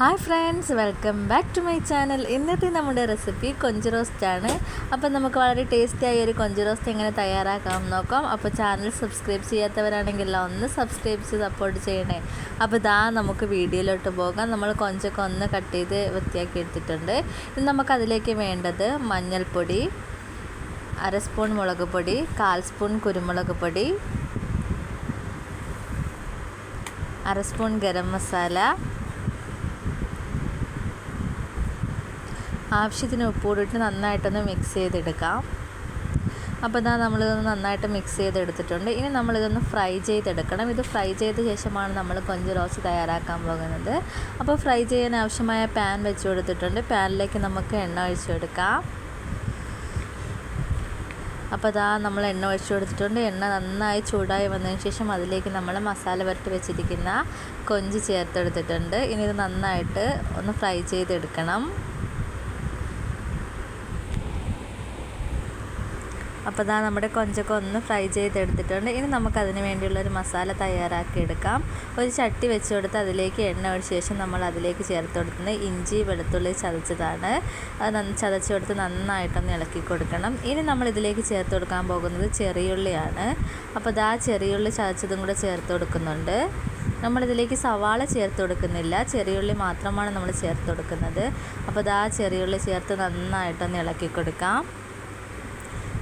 Hi friends welcome back to my channel ഇന്നത്തെ നമ്മുടെ recipe കൊഞ്ച് റോസ്റ്റ് ആണ്. അപ്പോൾ നമുക്ക് വളരെ ടേസ്റ്റി ആയി ഒരു കൊഞ്ച് റോസ്റ്റ് എങ്ങനെ തയ്യാറാക്കാം നോക്കാം. അപ്പോൾ ചാനൽ സബ്സ്ക്രൈബ് ചെയ്യാത്തവരാണെങ്കിൽ ഒന്ന് സബ്സ്ക്രൈബ് ചെയ്ത് സപ്പോർട്ട് ചെയ്യണേ. അപ്പോൾ ഇതാ നമുക്ക് വീഡിയോയിലോട്ട് പോകാം. നമ്മൾ കൊഞ്ചൊക്കെ ഒന്ന് കട്ട് ചെയ്ത് വൃത്തിയാക്കി എടുത്തിട്ടുണ്ട്. നമുക്ക് അതിലേക്ക് വേണ്ടത് മഞ്ഞൾപ്പൊടി അര സ്പൂൺ മുളക് പൊടി കാൽ സ്പൂൺ കുരുമുളക് പൊടി അര സ്പൂൺ ഗരം മസാല ആവശ്യത്തിന് ഉപ്പൂടിട്ട് നന്നായിട്ടൊന്ന് മിക്സ് ചെയ്തെടുക്കാം. അപ്പോൾ ഇതാ നമ്മളിതൊന്ന് നന്നായിട്ട് മിക്സ് ചെയ്തെടുത്തിട്ടുണ്ട്. ഇനി നമ്മളിതൊന്ന് ഫ്രൈ ചെയ്തെടുക്കണം. ഇത് ഫ്രൈ ചെയ്ത ശേഷമാണ് നമ്മൾ കൊഞ്ച് റോസ് തയ്യാറാക്കാൻ പോകുന്നത്. അപ്പോൾ ഫ്രൈ ചെയ്യാൻ ആവശ്യമായ പാൻ വെച്ച് കൊടുത്തിട്ടുണ്ട്. പാനിലേക്ക് നമുക്ക് എണ്ണ ഒഴിച്ചെടുക്കാം അപ്പോൾ അതാ നമ്മൾ എണ്ണ ഒഴിച്ചു കൊടുത്തിട്ടുണ്ട്. എണ്ണ നന്നായി ചൂടായി വന്നതിന് ശേഷം അതിലേക്ക് നമ്മൾ മസാല പുരട്ടി വെച്ചിരിക്കുന്ന കൊഞ്ച് ചേർത്തെടുത്തിട്ടുണ്ട്. ഇനി ഇത് നന്നായിട്ട് ഒന്ന് ഫ്രൈ ചെയ്തെടുക്കണം. അപ്പോൾ ഇതാ നമ്മുടെ കൊഞ്ചൊക്കെ ഒന്ന് ഫ്രൈ ചെയ്തെടുത്തിട്ടുണ്ട്. ഇനി നമുക്കതിന് വേണ്ടിയുള്ള ഒരു മസാല തയ്യാറാക്കി എടുക്കാം ഒരു ചട്ടി വെച്ച് കൊടുത്ത് അതിലേക്ക് എണ്ണ ഒഴിച്ച ശേഷം നമ്മൾ അതിലേക്ക് ചേർത്ത് കൊടുക്കുന്നത് ഇഞ്ചി വെളുത്തുള്ളി ചതച്ചതാണ്. അത് ചതച്ച് കൊടുത്ത് നന്നായിട്ടൊന്ന് ഇളക്കി കൊടുക്കണം ഇനി നമ്മൾ ഇതിലേക്ക് ചേർത്ത് കൊടുക്കാൻ പോകുന്നത് ചെറിയുള്ളിയാണ്. അപ്പോൾ ഇതാ ചെറിയുള്ളി ചതച്ചതും കൂടെ ചേർത്ത് കൊടുക്കുന്നുണ്ട് നമ്മളിതിലേക്ക് സവാള ചേർത്ത് കൊടുക്കുന്നില്ല ചെറിയുള്ളി മാത്രമാണ് നമ്മൾ ചേർത്ത് കൊടുക്കുന്നത് അപ്പോൾ ഇതാ ചെറിയുള്ളി ചേർത്ത് നന്നായിട്ടൊന്ന് ഇളക്കി കൊടുക്കാം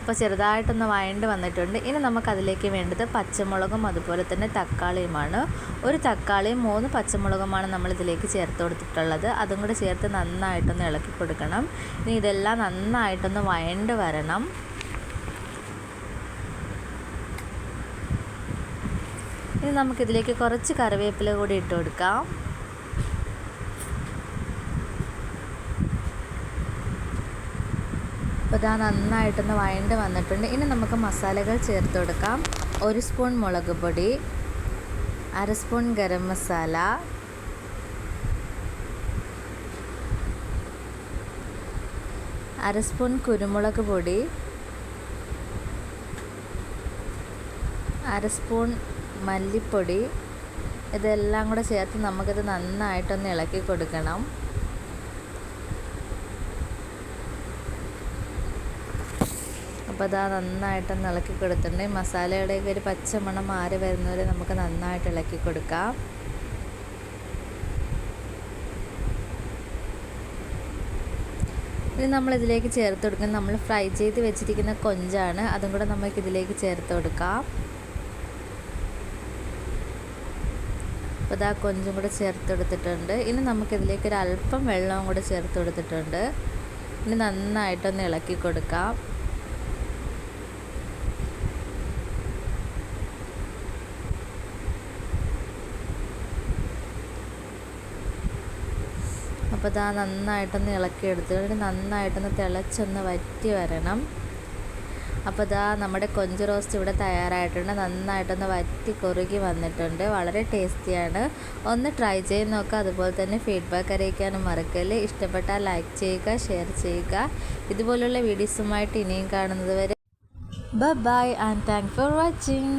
അപ്പോൾ ചെറുതായിട്ടൊന്ന് വഴണ്ട് വന്നിട്ടുണ്ട്. ഇനി നമുക്കതിലേക്ക് വേണ്ടത് പച്ചമുളകും അതുപോലെ തന്നെ തക്കാളിയുമാണ്. ഒരു തക്കാളിയും മൂന്ന് പച്ചമുളകുമാണ് നമ്മളിതിലേക്ക് ചേർത്ത് കൊടുത്തിട്ടുള്ളത്. അതും കൂടെ ചേർത്ത് നന്നായിട്ടൊന്ന് ഇളക്കി കൊടുക്കണം. ഇനി ഇതെല്ലാം നന്നായിട്ടൊന്ന് വഴണ്ട് വരണം. ഇനി നമുക്കിതിലേക്ക് കുറച്ച് കറിവേപ്പില കൂടി ഇട്ട് കൊടുക്കാം. അപ്പോൾ ഇതാ നന്നായിട്ടൊന്ന് വഴണ്ട് വന്നിട്ടുണ്ട്. ഇനി നമുക്ക് മസാലകൾ ചേർത്ത് കൊടുക്കാം. ഒരു സ്പൂൺ മുളക് പൊടി അര സ്പൂൺ ഗരം മസാല അര സ്പൂൺ കുരുമുളക് പൊടി അര സ്പൂൺ മല്ലിപ്പൊടി ഇതെല്ലാം കൂടെ ചേർത്ത് നമുക്കിത് നന്നായിട്ടൊന്ന് ഇളക്കി കൊടുക്കണം. അപ്പോൾ അതാ നന്നായിട്ടൊന്ന് ഇളക്കി കൊടുത്തിട്ടുണ്ട്. മസാലയുടെയൊക്കെ ഒരു പച്ചമണം മാറി വരുന്നവരെ നമുക്ക് നന്നായിട്ട് ഇളക്കി കൊടുക്കാം. ഇനി നമ്മളിതിലേക്ക് ചേർത്ത് കൊടുക്കുന്നത് നമ്മൾ ഫ്രൈ ചെയ്ത് വെച്ചിരിക്കുന്ന കൊഞ്ചാണ്. അതും കൂടെ നമുക്ക് ഇതിലേക്ക് ചേർത്ത് കൊടുക്കാം. അപ്പോൾ ഇതാ കൊഞ്ചും കൂടെ ചേർത്ത് കൊടുത്തിട്ടുണ്ട്. ഇനി നമുക്കിതിലേക്ക് ഒരു അല്പം വെള്ളവും കൂടെ ചേർത്ത് കൊടുത്തിട്ടുണ്ട്. ഇനി നന്നായിട്ടൊന്ന് ഇളക്കി കൊടുക്കാം. അപ്പോൾ ഇതാ നന്നായിട്ടൊന്ന് ഇളക്കി ഇളക്കിയെടുത്തിട്ട് നന്നായിട്ടൊന്ന് തിളച്ചൊന്ന് വറ്റി വരണം. അപ്പോൾ ഇതാ നമ്മുടെ കൊഞ്ച് റോസ്റ്റ് ഇവിടെ തയ്യാറായിട്ടുണ്ട്. നന്നായിട്ടൊന്ന് വറ്റി കുറുകി വന്നിട്ടുണ്ട്. വളരെ ടേസ്റ്റിയാണ്. ഒന്ന് ട്രൈ ചെയ്ത് നോക്കുക. അതുപോലെ തന്നെ ഫീഡ്ബാക്ക് അറിയിക്കാനും മറക്കല്ലേ. ഇഷ്ടപ്പെട്ടാൽ ലൈക്ക് ചെയ്യുക ഷെയർ ചെയ്യുക. ഇതുപോലുള്ള വീഡിയോസുമായിട്ട് ഇനിയും കാണുന്നത് വരെ bye and thank for watching.